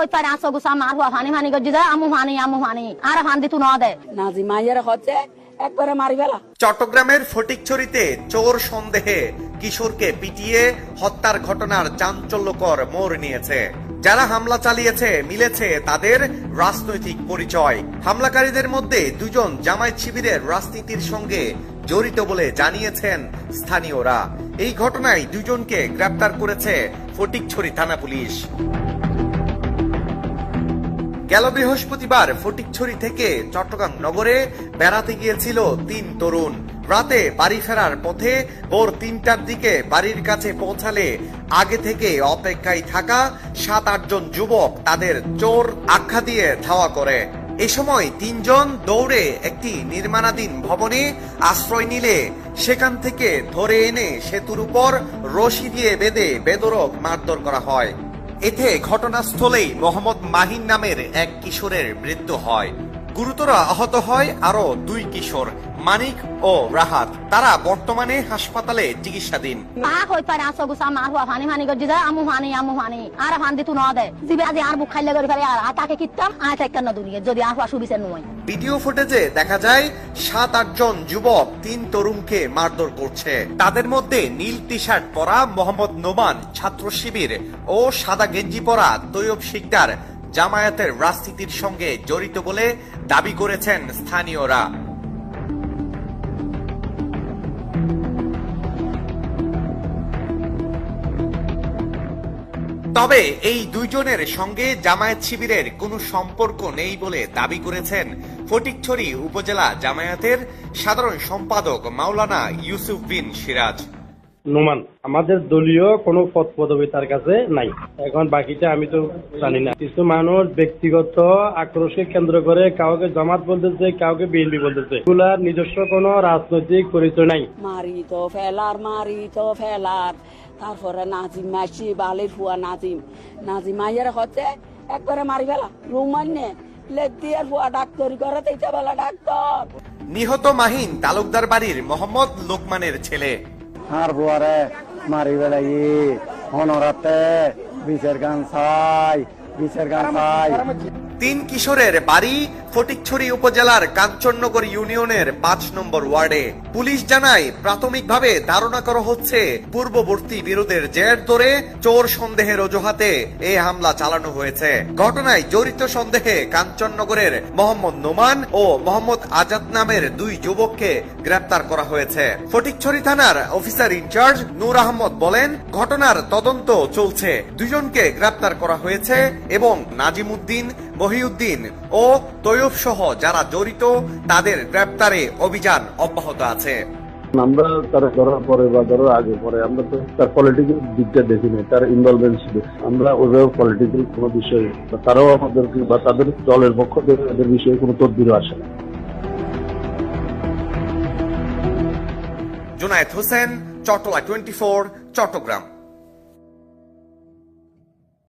হই পারে আসো মার হুয়া ফানি ফানি গজি আমু ফানি আমু ফানি। আর ফান তু ন দে নাজি মাইয়ের হচ্ছে একবারে মারি ফেলা। চট্টগ্রামের ফটিকছড়িতে চোর সন্দেহে কিশোরকে পিটিয়ে হত্যার ঘটনার চাঞ্চল্যকর মোড় নিয়েছে। যারা হামলা চালিয়েছে মিলেছে তাদের রাজনৈতিক পরিচয়। হামলাকারীদের মধ্যে দুজন জামায়াত শিবিরের রাজনীতির সঙ্গে জড়িত বলে জানিয়েছেন স্থানীয়রা। এই ঘটনায় দুজনকে গ্রেপ্তার করেছে ফটিকছড়ি থানা পুলিশ। গেল বৃহস্পতিবার ফটিকছড়ি থেকে চট্টগ্রাম নগরে বেড়াতে গিয়েছিল তিন তরুণ। রাতে বাড়ি ফেরার পথে ভোর তিনটার দিকে বাড়ির কাছে পৌঁছালে আগে থেকে অপেক্ষায় থাকা সাত আটজন যুবক তাদের চোর আখ্যা দিয়ে ধাওয়া করে। এ সময় তিনজন দৌড়ে একটি নির্মাণাধীন ভবনে আশ্রয় নিলে সেখান থেকে ধরে এনে সেতুর উপর রশি দিয়ে বেঁধে বেদরক মারধর করা হয়। এতে ঘটনাস্থলেই মোহাম্মদ মাহিন নামের এক কিশোরের মৃত্যু হয়। গুরুতর আহত হয় আরও দুই কিশোর। মানিক ও রাহাত তারা বর্তমানে হাসপাতালে চিকিৎসাধীন। হই পারে আসো গুসা মার হুয়া ফানি ফানি গজি দে আমু ফানি আমু ফানি। আর ফান দি তু ন দে জিবে আজি আর বুক খাইলে গরি ফেলে আর তাকে কিতাম কেন দুনিয়া যদি হুয়া সুবিসে নয় ভিডিও ফুটেজে দেখা যায় সাত আটজন যুবক তিন তরুণকে মারধর করছে। তাদের মধ্যে নীল টি শার্ট পরা মোহাম্মদ নোমান ছাত্র শিবির ও সাদা গেঞ্জি পরা তৈয়ব শিকদার জামায়াতের রাজনীতির সঙ্গে জড়িত বলে দাবি করেছেন স্থানীয়রা। তবে এই দুইজনের সঙ্গে জামায়াত শিবিরের কোনো সম্পর্ক নেই বলে দাবি করেছেন ফটিকছড়ি উপজেলা জামায়াতের সাধারণ সম্পাদক মাওলানা ইউসুফ বিন সিরাজ। নোমান আমাদের দলীয় কোনো পদ পদবি তার কাছে নাই। এখন বাকিটা আমি তো জানি না। কিছু মানুষ ব্যক্তিগত আক্রোশকে কেন্দ্র করে কাউকে জামাত বলতেছে কাউকে বিএনপি বলতেছে। এগুলার নিজস্ব কোনো রাজনৈতিক পরিচয় নাই। মারি তো ফেলার মারি তো ফেলার। তারপরে নাজিম মাসি বালির ফুয়া নাজিম। নাজিম মাইয়ের হচ্ছে একবারে মারি ফেলা। রুমান্নে লেগ দিয়ে ফুয়া ডাক্তারি করে তেইটা বেলা ডাক্তার। নিহত মাহিন তালুকদার বাড়ির মোহাম্মদ লোকমানের ছেলে। আর বুয়ারে মারি বেলাই হনরাতে বিচের গান চাই বিচের গান চাই। তিন কিশোরের বাড়ি ফটিকছড়ি উপজেলার কাঞ্চননগর ইউনিয়নের পাঁচ নম্বর ওয়ার্ডে। পুলিশ জানায়, প্রাথমিকভাবে ধারণা করা হচ্ছে পূর্ববর্তী বিরোধের জের ধরে চোর সন্দেহের অজুহাতে এই হামলা চালানো হয়েছে। ঘটনায় জড়িত সন্দেহে কাঞ্চননগরের মোহাম্মদ নোমান ও মোহাম্মদ আজাদ নামের দুই যুবককে গ্রেপ্তার করা হয়েছে। ফটিকছড়ি থানার অফিসার ইনচার্জ নূর আহমদ বলেন, ঘটনার তদন্ত চলছে। দুজনকে গ্রেপ্তার করা হয়েছে এবং নাজিমুদ্দিন, মহিউদ্দিন ও তৈয়ব সহ যারা জড়িত, তাদের গ্রেপ্তারে অভিযান অব্যাহত আছে। আমরা তার ধরার পরে বা ধরার আগে পরে আমরা তো তার পলিটিক্যাল দিকটা দেখি তার ইনভলভমেন্ট ছিল। আমরা ওইভাবে পলিটিক্যাল কোনো বিষয়ে বা তারাও আমাদেরকে বা তাদের দলের পক্ষ থেকে তাদের বিষয়ে কোনো তদবিরও আসে না। জুনায়েদ হোসেন চট্টলা টোয়েন্টি চট্টগ্রাম।